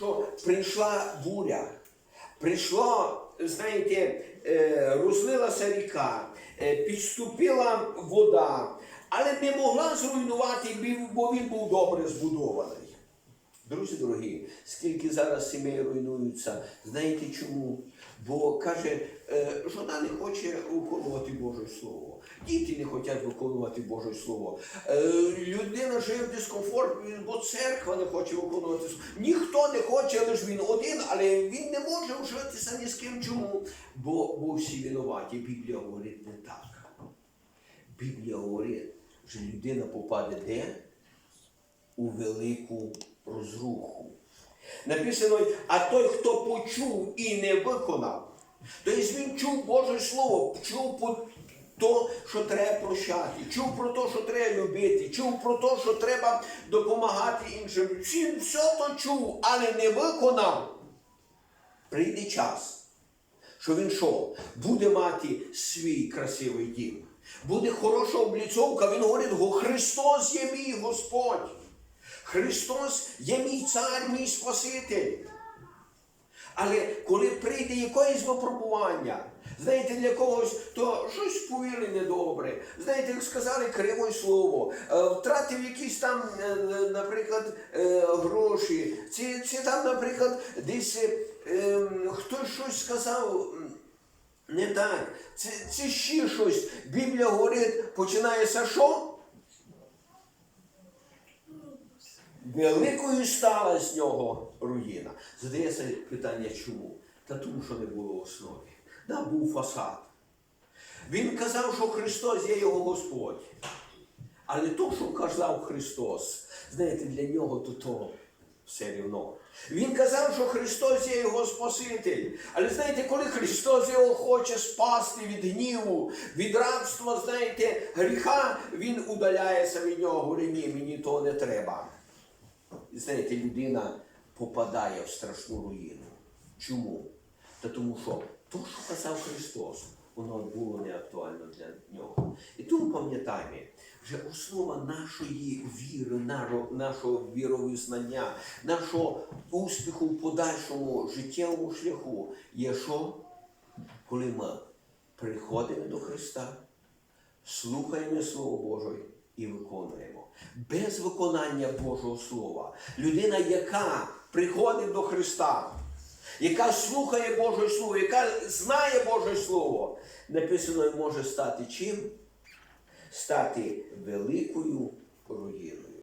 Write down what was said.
що прийшла буря, прийшло, знаєте, е, розлилася ріка, е, підступила вода, але не могла зруйнувати, бо він був добре збудований. Друзі дорогі, скільки зараз сімей руйнуються, знаєте чому? Бо каже, е, жона не хоче виконувати Боже Слово, діти не хочуть виконувати Боже Слово. Е, людина живе в дискомфорт, бо церква не хоче виконувати Слово. Ніхто не хоче, лише він один, але він не може вжитися ні з ким. Чому? Бо, бо всі винуваті. Біблія говорить не так. Біблія говорить, що людина попаде де? у велику розруху. Написано, а той, хто почув і не виконав, тобто він чув Боже Слово, чув по то, що треба прощати, чув про те, що треба любити, чув про те, що треба допомагати іншим. Всім все то чув, але не виконав. Прийде час, що він що? Буде мати свій красивий дім. Буде хороша обліцовка, він говорить, Христос є мій Господь. Христос є мій цар, мій Спаситель. Але коли прийде якесь випробування, знаєте, для когось, то щось повіли недобре, знаєте, як сказали криве слово, е, втратив якісь там, е, наприклад, е, гроші, чи, чи там, наприклад, десь ем, хтось щось сказав. не так. Це, це ще щось. Біблія говорить, починається що? Великою стала з нього руїна. Задається питання, чому? Та тому, що не було основи. Да, був фасад. Він казав, що Христос є його Господь. Але то, що казав Христос, знаєте, для нього то то все рівно. Він казав, що Христос є його Спаситель. Але знаєте, коли Христос його хоче спасти від гніву, від рабства, знаєте, гріха, він удаляється від нього, говорить, ні, мені того не треба. Знаєте, людина попадає в страшну руїну. Чому? Та тому що то, що казав Христос, воно було не актуально для нього. І тому пам'ятаємо, що основа нашої віри, нашого віровизнання, нашого успіху в подальшому життєвому шляху є що? Коли ми приходимо до Христа, слухаємо Слово Боже і виконуємо. Без виконання Божого Слова. Людина, яка приходить до Христа, яка слухає Боже Слово, яка знає Боже Слово, написано, може стати чим? Стати великою руїною.